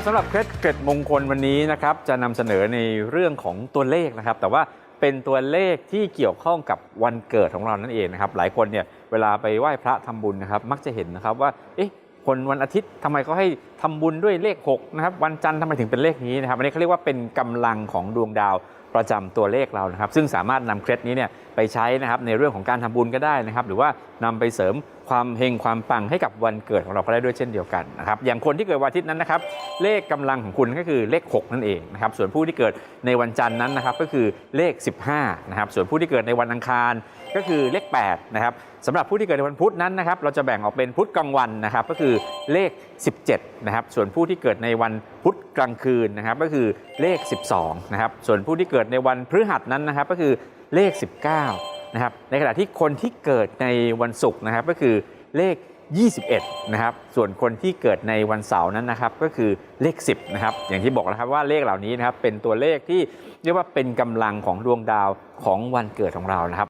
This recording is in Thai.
ครับสำหรับเคล็ดเกร็ดมงคลวันนี้นะครับจะนำเสนอในเรื่องของตัวเลขนะครับ แต่ว่าเป็นตัวเลขที่เกี่ยวข้องกับวันเกิดของเรานั่นเองนะครับ หลายคนเนี่ยเวลาไปไหว้พระทำบุญนะครับ มักจะเห็นนะครับว่าเอ๊ะคนวันอาทิตย์ทำไมเขาให้ทำบุญด้วยเลข6นะครับวันจันทร์ทำไมถึงเป็นเลขนี้นะครับอันนี้เขาเรียกว่าเป็นกำลังของดวงดาวประจำตัวเลขเรานะครับ ซึ่งสามารถนำเคล็ดนี้เนี่ย ไปใช้นะครับในเรื่องของการทำบุญก็ได้นะครับ หรือว่านำไปเสริมความเฮงความปังให้กับวันเกิดของเราก็ได้ด้วยเช่นเดียวกันนะครับอย่างคนที่เกิดวันอาทิตย์นั้นนะครับเลขกำลังของคุณก็คือเลข 6 นั่นเองนะครับส่วนผู้ที่เกิดในวันจันทร์นั้นนะครับก็คือเลข 15นะครับส่วนผู้ที่เกิดในวันอังคารก็คือเลข8นะครับสำหรับผู้ที่เกิดในวันพุธนั้นนะครับเราจะแบ่งออกเป็นพุธกลางวันนะครับก็คือเลข 17นะครับส่วนผู้ที่เกิดในวันพุธกลางคืนนะครับก็คือเลข 12นะครับส่วนผู้ที่เกิดในวันพฤหัสนั้นนะครับก็คือ เลข 19นะครับในขณะที่คนที่เกิดในวันศุกร์นะครับก็คือเลข 21นะครับส่วนคนที่เกิดในวันเสาร์นั้นนะครับก็คือเลข 10นะครับอย่างที่บอกนะครับว่าเลขเหล่านี้นะครับเป็นตัวเลขที่เรียกว่าเป็นกำลังของดวงดาวของวันเกิดของเรานะครับ